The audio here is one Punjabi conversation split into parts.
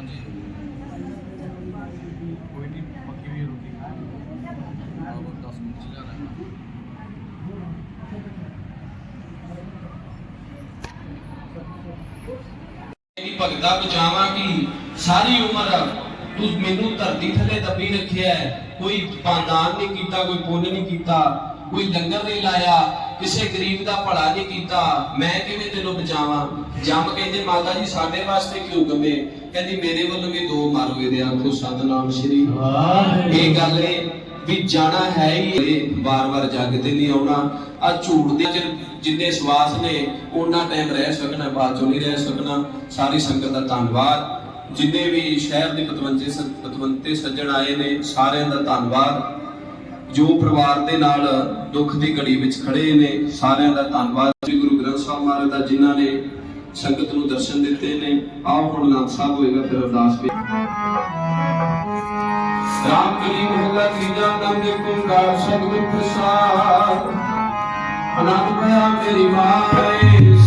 ਹਾਂਜੀ। ਕੋਈ ਨਹੀਂ ਪੱਕੀ ਵੀ ਰੋਟੀ। ਆਹ 10 ਮਿੰਟ ਚ ਜਾਣਾ ਮੇਰੀ ਭਗਤਾ ਪਹੁੰਚਾਵਾਂ ਕਿ ਸਾਰੀ ਉਮਰ ਤੂੰ ਮੈਨੂੰ ਧਰਤੀ ਥੱਲੇ ਦੱਬੀ ਰੱਖਿਆ ਹੈ। ਕੋਈ ਪਾਦਾਨ ਨਹੀਂ ਕੀਤਾ, ਕੋਈ ਪੁੰਨ ਨਹੀਂ ਕੀਤਾ। ਕੋਈ ਲੰਗਰ ਨਹੀਂ ਲਾਇਆ। ਕਿਸੇ ਗਰੀਬ ਦਾ ਭਲਾ ਨਹੀਂ ਕੀਤਾ ਮੈਂ ਕਿਵੇਂ ਤੈਨੂੰ ਬਚਾਵਾਂ? ਜੰਮ ਕਹਿੰਦੇ ਮਾਤਾ ਜੀ ਸਾਡੇ ਵਾਸਤੇ ਕਿਉਂ ਗੰਮੇ ਕਹਿੰਦੀ ਮੇਰੇ ਵੱਲੋਂ ਵੀ ਦੋ ਮਾਰੋ ਇਹਦੇ ਆਖੋ ਸਤਨਾਮ ਸ਼੍ਰੀ ਇਹ ਗੱਲ ਏ ਵੀ ਜਾਣਾ ਹੈ ਹੀ ਵਾਰ-ਵਾਰ ਜੱਗ ਤੇ ਨਹੀਂ ਆਉਣਾ। ਆ ਝੂਠ ਦੇ ਜਿੰਨੇ ਸਵਾਸ ਨੇ ਉਹਨਾਂ ਟਾਈਮ ਰਹਿ ਸਕਣਾ ਬਾਅਦ ਚੋਂ ਨਹੀਂ ਰਹਿ ਸਕਣਾ। ਸਾਰੀ ਸੰਗਤ ਦਾ ਧੰਨਵਾਦ। ਜਿੰਨੇ ਵੀ ਸ਼ਹਿਰ ਦੇ ਪਤਵੰਤੇ ਪਤਵੰਤੇ ਸੱਜਣ ਆਏ ਨੇ ਸਾਰਿਆਂ ਦਾ ਧੰਨਵਾਦ। ਜੋ ਪਰਿਵਾਰ ਦੇ ਨਾਲ ਦੁੱਖ ਦੀ ਘੜੀ ਵਿੱਚ ਖੜੇ ਨੇ, ਸਾਰਿਆਂ ਦਾ ਧੰਨਵਾਦ। ਸ੍ਰੀ ਗੁਰੂ ਗ੍ਰੰਥ ਸਾਹਿਬ ਮਹਾਰਾਜ ਦਾ, ਜਿਨ੍ਹਾਂ ਨੇ ਸੰਗਤ ਨੂੰ ਦਰਸ਼ਨ ਦਿੱਤੇ ਨੇ। ਆਓ ਹੁਣ ਨਾਮ ਸਾਹਿਬ ਹੋਏਗਾ, ਫਿਰ ਅਰਦਾਸ ਵੀ ਰਾਮ ਕਲੀ ਮਹਲਾ ਤੀਜਾ ਨਾਮ ਦੇ ਕੁੰਗਾਰ ਸਤਿਗੁਰ ਪ੍ਰਸਾਦ। ਅਨੰਦ ਪਿਆ ਮੇਰੀ ਮਾਏ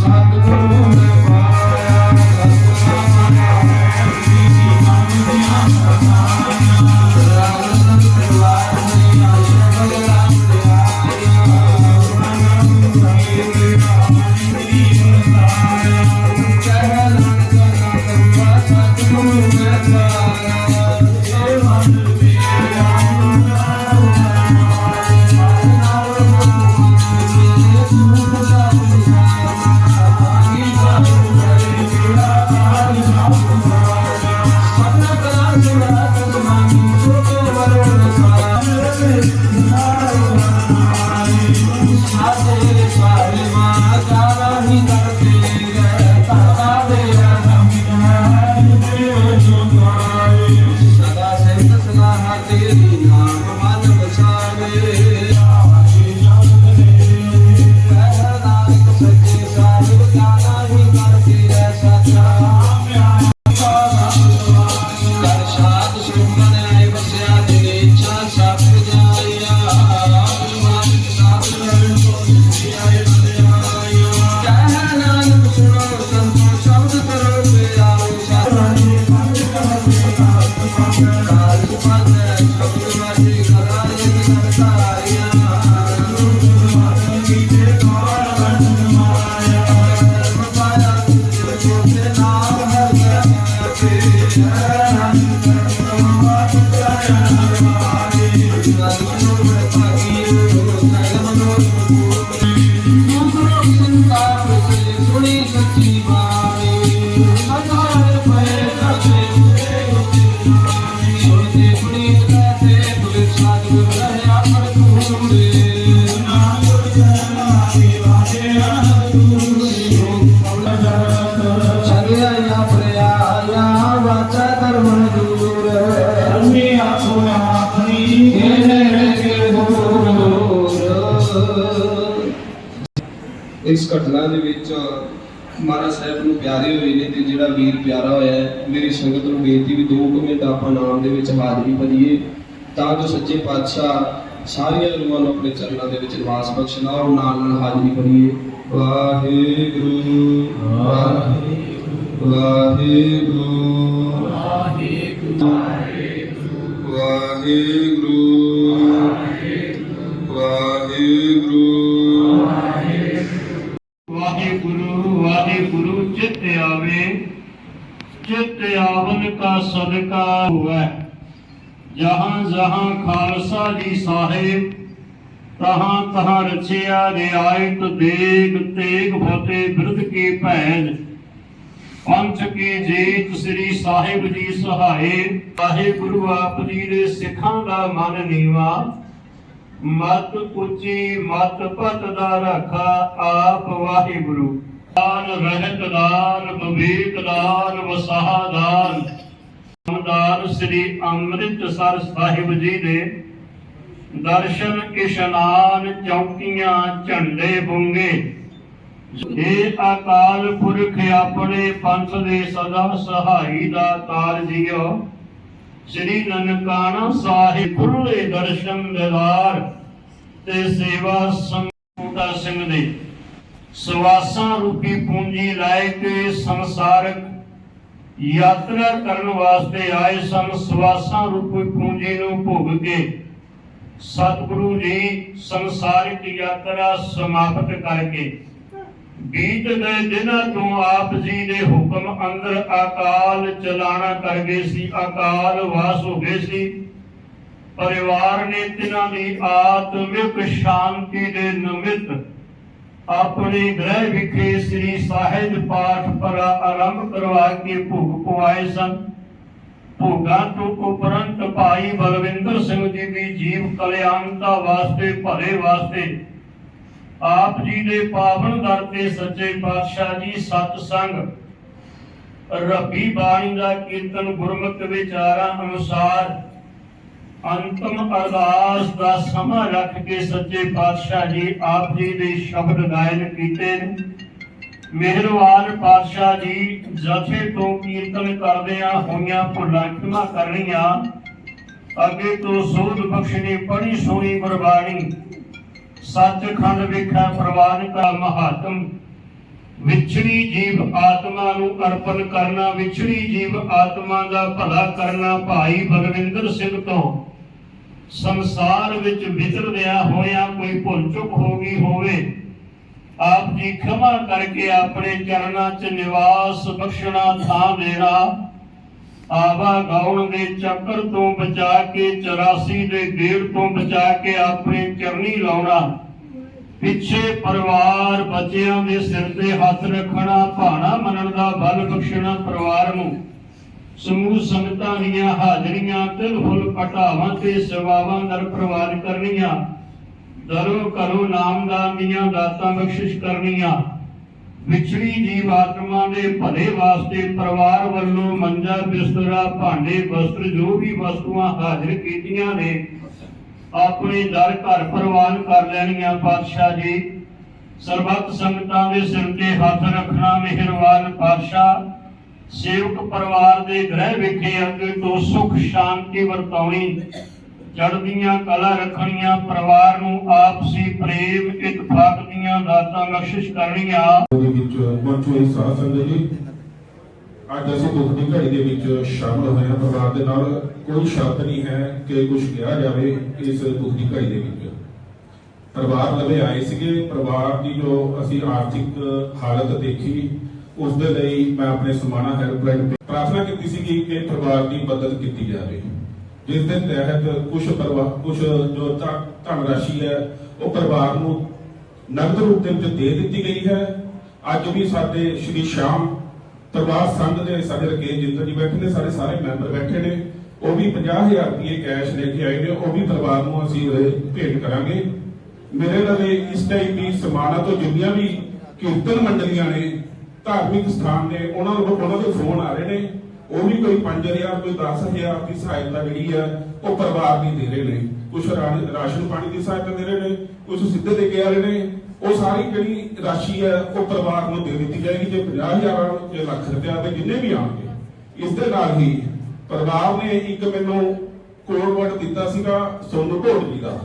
ਇਸ ਘਟਨਾ ਦੇ ਵਿੱਚ ਮਹਾਰਾਜ ਸਾਹਿਬ ਨੂੰ ਪਿਆਰੇ ਹੋਏ ਨੇ ਤੇ ਜਿਹੜਾ ਵੀਰ ਪਿਆਰਾ ਹੋਇਆ ਹੈ, ਮੇਰੀ ਸੰਗਤ ਨੂੰ ਬੇਨਤੀ ਵੀ ਦੋ ਕੁ ਮਿੰਟ ਆਪਾਂ ਨਾਮ ਦੇ ਵਿੱਚ ਹਾਜ਼ਰੀ ਭਰੀਏ ਤਾਂ ਜੋ ਸੱਚੇ ਪਾਤਸ਼ਾਹ ਸਾਰੀਆਂ ਰੂਹਾਂ ਨੂੰ ਆਪਣੇ ਚਰਨਾਂ ਦੇ ਵਿੱਚ ਨਿਵਾਸ ਬਖਸ਼ਣਾ ਔਰ ਨਾਲ ਨਾਲ ਹਾਜ਼ਰੀ ਭਰੀਏ। ਵਾਹਿਗੁਰੂ ਵਾਹਿਗੁਰੂ ਵਾਹਿਗੁਰੂ ਵਾਹਿਗੁਰੂ ਵਾਹਿਗੁਰੂ ਵਾਹਿਗੁਰੂ ਆਵਨ ਕਾ ਸਦਕਾ ਹੋਵੇ। ਜਹਾਂ ਜਹਾਂ ਖਾਲਸਾ ਜੀ ਸਾਹਿਬ, ਤਹਾਂ ਤਹਾਂ ਰਚਿਆ ਰਿਆਇਤ ਦੇਗ ਤੇਗ ਫਤੇ ਬਿਰਧ ਕੀ ਭੈਣ। ਪੰਥ ਕੀ ਜੀਤ ਸ੍ਰੀ ਸਾਹਿਬ ਜੀ ਸਹਾਏ ਵਾਹਿਗੁਰੂ ਆਪ ਜੀ ਦੇ ਸਿੱਖਾਂ ਦਾ ਮਨ ਨੀਵਾ। ਮਤ ਉੱਚੀ ਮਤ ਪਤ ਦਾ ਰਖਾ ਆਪ ਵਾਹਿਗੁਰੂ। ਦਾਨ ਰਹਿਤ ਦਾਨ ਵਿਵੇਕ ਦਾਨ ਸ੍ਰੀ ਅੰਮ੍ਰਿਤਸਰ ਸਾਹਿਬ ਜੀ ਦੇ ਦਰਸ਼ਨ ਇਸ਼ਨਾਨ ਚੌਕੀਆਂ ਝੰਡੇ ਬੁੰਗੇ। ਇਹ ਅਕਾਲ ਪੁਰਖ, ਆਪਣੇ ਪੰਥ ਦੇ ਸਦਾ ਸਹਾਈ ਦਾ ਤਾਰ ਸ੍ਰੀ ਨਨਕਾਣਾ ਸਾਹਿਬ ਖੁੱਲੇ ਦਰਸ਼ਨ ਦਿਦਾਰ ਤੇ ਸੇਵਾ ਸੰਪੂਟਾ ਸਿੰਘ ਦੇ ਸਵਾਸਾਂ ਰੂਪੀ ਪੂੰਜੀ ਲੈ ਕੇ ਸੰਸਾਰਕ ਯਾਤਰਾ ਕਰਨ ਵਾਸਤੇ ਆਏ ਸਨ। ਸਵਾਸਾਂ ਰੂਪੀ ਪੂੰਜੀ ਨੂੰ ਭੋਗ ਕੇ ਸਤਿਗੁਰੂ ਜੀ ਸੰਸਾਰਿਕ ਯਾਤਰਾ ਸਮਾਪਤ ਕਰਕੇ ਬੀਤ ਗਏ। ਦਿਨਾਂ ਤੋਂ ਆਪ ਜੀ ਦੇ ਹੁਕਮ ਅੰਦਰ ਅਕਾਲ ਚਲਾਣਾ ਕਰ ਗਏ ਸੀ, ਅਕਾਲ ਵਾਸ ਹੋ ਗਏ ਸੀ। ਪਰਿਵਾਰ ਨੇ ਤਿਨਾਂ ਦੀ ਆਤਮਿਕ ਸ਼ਾਂਤੀ ਦੇ ਨਿਮਿਤ ਆਪਣੇ ਗ੍ਰਹਿ ਵਿਖੇ ਸ੍ਰੀ ਸਾਹਿਜ ਪਾਠ ਪਰ ਆਰੰਭ ਕਰਵਾ ਕੇ ਭੋਗ ਪਵਾਏ ਸਨ। ਭੋਗਾਂ ਤੋਂ ਉਪਰੰਤ ਭਾਈ ਬਲਵਿੰਦਰ ਸਿੰਘ ਜੀ ਦੀ ਜੀਵ ਕਲਿਆਣਤਾ ਵਾਸਤੇ, ਭਲੇ ਵਾਸਤੇ ਆਪ ਜੀ ਦੇ ਪਾਵਨ ਦਰ ਤੇ ਸੱਚੇ ਪਾਤਸ਼ਾਹ ਜੀ ਸਤ ਸੰਗ ਰੱਬੀ ਬਾਣੀ ਦਾ ਕੀਰਤਨ ਗੁਰਮਤਿ ਵਿਚਾਰਾਂ ਅਨੁਸਾਰ ਅੰਤਮ ਅਰਦਾਸ ਦਾ ਸਮਾਂ ਰੱਖ ਕੇ ਸੱਚੇ ਪਾਤਸ਼ਾਹ ਜੀ ਆਪ ਜੀ ਦੇ ਸ਼ਬਦ ਗਾਇਨ ਕੀਤੇ ਨੇ। ਮਿਹਰਬਾਨ ਪਾਤਸ਼ਾਹ ਜੀ, ਜਥੇ ਤੋਂ ਕੀਰਤਨ ਕਰਦਿਆਂ ਹੋਈਆਂ ਭੁੱਲਾਂ ਖਿਮਾ ਕਰਨੀਆਂ। ਅੱਗੇ ਤੋਂ ਸੋਧ ਬਖਸ਼ਣੀ ਪੜੀ ਸੋਣੀ ਗੁਰਬਾਣੀ ਸੱਚਖੰਡ ਵਿਖੇ ਪ੍ਰਵਾਨ ਕਾ ਮਹਾਤਮ। ਵਿਛੜੀ ਜੀਵ ਆਤਮਾ ਨੂੰ ਅਰਪਣ ਕਰਨਾ, ਵਿਛੜੀ ਜੀਵ ਆਤਮਾ ਦਾ ਭਲਾ ਕਰਨਾ ਭਾਈ ਬਲਵਿੰਦਰ ਸਿੰਘ ਤੋਂ। ਸੰਸਾਰ ਵਿੱਚ ਵਿਚਰਦਿਆਂ ਹੋਇਆਂ ਕੋਈ ਭੁੱਲ ਚੁੱਕ ਹੋ ਗਈ ਹੋਵੇ, ਆਪ ਜੀ ਖਿਮਾ ਕਰਕੇ ਆਪਣੇ ਚਰਨਾਂ 'ਚ ਨਿਵਾਸ ਬਖਸ਼ਣਾ ਥਾਂ ਦੇਣਾ ਆਵਾ ਗਾਉਣ ਦੇ ਚੱਕਰ ਤੋਂ ਬਚਾ ਕੇ 84 ਦੇ ਗੇੜ ਤੋਂ ਬਚਾ ਕੇ ਆਪਣੇ ਚਰਨੀ ਲਾਉਣਾ। ਪਿੱਛੇ ਪਰਿਵਾਰ ਬੱਚਿਆਂ ਦੇ ਸਿਰ ਤੇ ਹੱਥ ਰੱਖਣਾ, ਭਾਣਾ ਮੰਨਣ ਦਾ ਬਲ ਬਖਸ਼ਣਾ ਪਰਿਵਾਰ ਨੂੰ। ਸਮੂਹ ਸੰਗਤਾਂ ਦੀਆਂ ਹਾਜ਼ਰੀਆਂ, ਤਿਲ ਫੁੱਲ ਪਟਾਵਾਂ ਤੇ ਸੇਵਾਵਾਂ ਦਰ ਪ੍ਰਵਾਨ ਕਰਨੀਆਂ। ਦਰੋ ਕਰੋ ਨਾਮਦਾਨ ਦੀਆਂ ਦਾਤਾਂ ਬਖਸ਼ਿਸ਼ ਕਰਨੀਆਂ। ਵਿਛੜੀ ਜੀਵ ਆਤਮਾ ਦੇ ਭਲੇ ਵਾਸਤੇ ਪਰਿਵਾਰ ਵੱਲੋਂ ਮੰਜਾ, ਬਿਸਤਰਾ, ਭਾਂਡੇ, ਵਸਤਰ, ਜੋ ਵੀ ਵਸਤੂਆਂ ਹਾਜ਼ਰ ਕੀਤੀਆਂ ਨੇ, ਆਪਣੇ ਦਰ ਘਰ ਪ੍ਰਵਾਨ ਕਰ ਲੈਣੀਆਂ। ਪਾਤਸ਼ਾਹ ਜੀ, ਸਰਬੱਤ ਸੰਗਤਾਂ ਦੇ ਸਿਰ ਤੇ ਹੱਥ ਰੱਖਣਾ ਮਿਹਰਵਾਨ ਪਾਤਸ਼ਾਹ। ਸੇਵਕ ਪਰਿਵਾਰ ਦੇ ਗ੍ਰਹਿ ਵਿਖੇ ਅੱਗੇ ਤੋਂ ਸੁਖ ਸ਼ਾਂਤੀ ਵਰਤਾਉਣੀ, ਚੜ੍ਹਦੀਆਂ ਕਲਾ ਰੱਖਣੀਆਂ, ਪਰਿਵਾਰ ਨੂੰ ਆਪਸੀ ਪ੍ਰੇਮ ਇਤਫਾਕ ਦੀਆਂ ਦਾਤਾਂ ਬਖਸ਼ਿਸ਼ ਕਰਨੀਆਂ। ਦੇ ਵਿੱਚ ਪਹੁੰਚੇ ਸਾਧ ਸੰਗਤ ਜੀ। ਅੱਜ ਅਸੀਂ ਦੁੱਖ ਦੀ ਘੜੀ ਦੇ ਵਿੱਚ ਸ਼ਾਮਲ ਹੋਏ ਹਾਂ। ਪਰਿਵਾਰ ਦੇ ਨਾਲ ਕੋਈ ਸ਼ਰਤ ਨਹੀਂ ਹੈ ਕਿ ਕੁਝ ਕਿਹਾ ਜਾਵੇ ਇਸ ਦੁੱਖ ਦੀ ਘੜੀ ਦੇ ਵਿੱਚ। ਪਰਿਵਾਰ ਲਵੇ ਆਏ ਸੀਗੇ। ਪਰਿਵਾਰ ਦੀ ਜੋ ਅਸੀਂ ਆਰਥਿਕ ਹਾਲਤ ਦੇਖੀ ਉਸ ਦੇ ਲਈ ਮੈਂ ਆਪਣੇ ਸਮਾਣਾ ਹੈਲਪਲਾਈਨ ਤੇ ਪ੍ਰਾਰਥਨਾ ਕੀਤੀ ਸੀ ਕਿ ਪਰਿਵਾਰ ਦੀ ਮਦਦ ਕੀਤੀ ਜਾਵੇ, ਜਿਸ ਦੇ ਤਹਿਤ ਕੁਝ ਪਰਿਵਾਰ ਕੁਝ ਜੋ ਧਨ ਰਾਸ਼ੀ ਹੈ, ਉਹ ਪਰਿਵਾਰ ਨੂੰ ਨਗਦ ਰੂਪ ਦੇ ਵਿੱਚ ਦੇ ਦਿੱਤੀ ਗਈ ਹੈ। ਅੱਜ ਵੀ ਸਾਡੇ ਸ਼੍ਰੀ ਸ਼ਾਮ ਪਰਿਵਾਰ ਸੰਘ ਦੇ ਸਾਡੇ ਰਕੇਸ਼ ਜਿੰਦਰ ਜੀ ਬੈਠੇ ਨੇ, ਸਾਡੇ ਸਾਰੇ ਮੈਂਬਰ ਬੈਠੇ ਨੇ। ਉਹ ਵੀ 50000 ਰੁਪਏ ਕੈਸ਼ ਲੈ ਕੇ ਆਏ ਨੇ, ਉਹ ਵੀ ਪਰਿਵਾਰ ਨੂੰ ਅਸੀਂ ਭੇਟ ਕਰਾਂਗੇ। ਮੇਰੇ ਨਾਲ ਇਸ ਟਾਈਮ ਵੀ ਸਮਾਨਾ ਤੋਂ ਜਿੰਨੀਆਂ ਵੀ ਕੀਰਤਨ ਮੰਡਲੀਆਂ ਨੇ ਧਾਰਮਿਕ ਸਥਾਨ ਨੇ, ਉਹਨਾਂ ਨੂੰ ਉਹਨਾਂ ਦੇ ਫੋਨ ਆ ਰਹੇ ਨੇ। ਉਹ ਵੀ ਕੋਈ 5000 ਕੋਈ 10000 ਦੀ ਸਹਾਇਤਾ ਜਿਹੜੀ ਹੈ, ਉਹ ਪਰਿਵਾਰ ਦੀ ਦੇ ਰਹੇ ਨੇ। ਕੁਝ ਰਾਸ਼ਨ ਪਾਣੀ ਦੀ ਸਹਾਇਤਾ ਦੇ ਰਹੇ ਨੇ ਕੁਝ ਸਿੱਧੇ ਦੇ ਕੇ ਆ ਰਹੇ ਨੇ। ਉਹ ਸਾਰੀ ਜਿਹੜੀ ਰਾਸ਼ੀ ਹੈ, ਉਹ ਪਰਿਵਾਰ ਨੂੰ ਦੇ ਦਿੱਤੀ ਜਾਏਗੀ, ਜੇ 50000 ਆਉਣ ਲੱਖ ਰੁਪਇਆ ਦੇ ਜਿੰਨੇ ਵੀ ਆਉਣਗੇ। ਇਸ ਦੇ ਨਾਲ ਹੀ ਪਰਿਵਾਰ ਨੇ ਇੱਕ ਮੈਨੂੰ ਕੋਡ ਵਰਡ ਦਿੱਤਾ ਸੀਗਾ ਸੋਨੂ ਢੋੜ ਜੀ ਦਾ।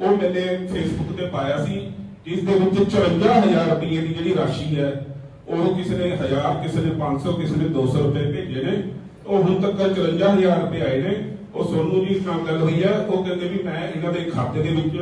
ਉਹ ਮੈਨੇ ਫੇਸਬੁੱਕ ਤੇ ਪਾਇਆ ਸੀ, ਜਿਸ ਦੇ ਵਿੱਚ 54000 ਰੁਪਏ ਦੀ ਜਿਹੜੀ ਰਾਸ਼ੀ ਹੈ ਉਹ ਕਿਸੇ ਨੇ 1000 ਕਿਸੇ ਨੇ 500 ਕਿਸੇ ਨੇ 200 ਰੁਪਏ ਭੇਜੇ ਨੇ, ਉਹ ਹੁਣ ਤੱਕ 54000 ਰੁਪਏ ਆਏ ਨੇ। ਉਹ ਸੋਨੂ ਜੀ ਨਾਲ ਗੱਲ ਹੋਈ ਹੈ ਉਹ ਕਹਿੰਦੇ ਵੀ ਮੈਂ ਇਹਨਾਂ ਦੇ ਖਾਤੇ ਦੇ ਵਿੱਚ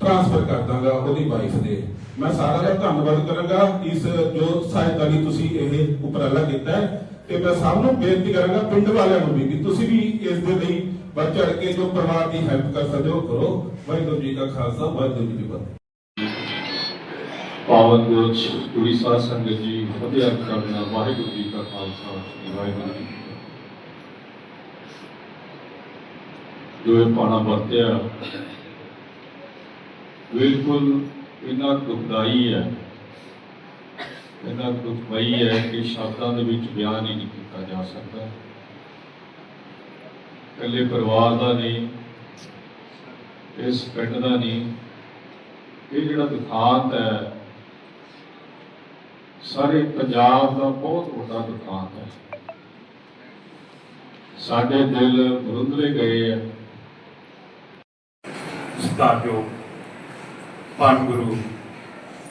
ਟ੍ਰਾਂਸਫਰ ਕਰ ਦਾਂਗਾ ਉਹਦੀ ਵਾਈਫ ਦੇ। ਮੈਂ ਸਾਰਾ ਦਾ ਧੰਨਵਾਦ ਕਰਾਂਗਾ ਇਸ ਜੋ ਸਹਾਇਤਾ ਲਈ ਤੁਸੀਂ ਇਹ ਉਪਰਾਲਾ ਕੀਤਾ ਤੇ ਮੈਂ ਸਭ ਨੂੰ ਬੇਨਤੀ ਕਰਾਂਗਾ ਪਿੰਡ ਵਾਲਿਆਂ ਨੂੰ ਵੀ ਕਿ ਤੁਸੀਂ ਵੀ ਇਸ ਦੇ ਲਈ ਵੱਧ ਚੜ ਕੇ ਜੋ ਪਰਿਵਾਰ ਦੀ ਹੈਲਪ ਕਰ ਸਕਦੇ ਹੋ ਕਰੋ। ਵਾਹਿਗੁਰੂ ਜੀ ਕਾ ਖਾਲਸਾ, ਵਾਹਿਗੁਰੂ ਜੀ ਕੀ ਫਤਿਹ। ਪਾਵਨ ਗੁਰੂ ਪੂਰੀ ਸਾਧ ਸੰਗਤ ਜੀ, ਫਤਿਹ ਅਰਜ਼ ਕਰਨਾ ਵਾਹਿਗੁਰੂ ਜੀ ਕਾ ਖਾਲਸਾ, ਸ੍ਰੀ ਵਾਹਿਗੁਰੂ ਜੀ ਜੋ ਇਹ ਪਾਣਾ ਵਰਤਿਆ, ਬਿਲਕੁਲ ਇੰਨਾ ਦੁਖਦਾਈ ਹੈ, ਇੰਨਾ ਦੁਖਦਾਈ ਹੈ ਕਿ ਸ਼ਬਦਾਂ ਦੇ ਵਿੱਚ ਬਿਆਨ ਹੀ ਨਹੀਂ ਕੀਤਾ ਜਾ ਸਕਦਾ। ਇਕੱਲੇ ਪਰਿਵਾਰ ਦਾ ਨਹੀਂ, ਇਸ ਪਿੰਡ ਦਾ ਨਹੀਂ। ਇਹ ਜਿਹੜਾ ਦੁਖਾਂਤ ਹੈ ਸਾਰੇ ਪੰਜਾਬ ਦਾ ਬਹੁਤ ਵੱਡਾ ਦੁਖਾਂਤ ਹੈ। ਸਾਡੇ ਦਿਲ ਬਰੁੰਦਲੇ ਗਏ ਆ। ਸਤਾਜੋ ਪਾਨ ਗੁਰੂ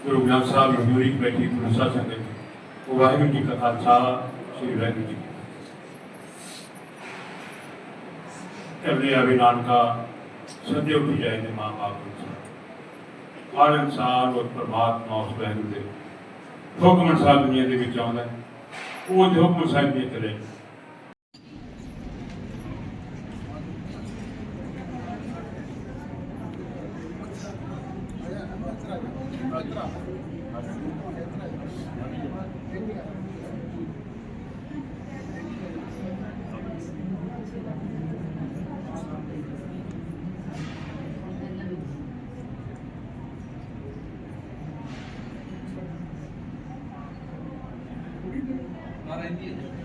ਗੁਰੂ ਗ੍ਰੰਥ ਸਾਹਿਬ ਯੂਰੀ ਕਮੇਟੀ ਗੁਰਸਾ ਸੰਗਤ, ਵਾਹਿਗੁਰੂ ਜੀ ਕਾ ਖਾਲਸਾ, ਸ੍ਰੀ ਵਾਹਿਗੁਰੂ ਜੀ ਕਰਨੇ ਆਵੇ ਨਾਨਕਾ ਸਦੇ ਉੱਠ ਜਾਏ ਦੇ ਮਾਂ ਬਾਪ ਨੂੰ ਹਰ ਇਨਸਾਨ ਉਹ ਪਰਮਾਤਮਾ ਉਸ ਵਹਿਗੁਰੂ ਦੇ ਹੁਕਮ ਅਨੁਸਾਰ ਦੁਨੀਆ ਦੇ ਵਿੱਚ ਆਉਂਦਾ ਉਹ ਜੋ ਹੁਕਮ ਸਾਹਿਬ ਦੇ ਚਲੇ rebuke.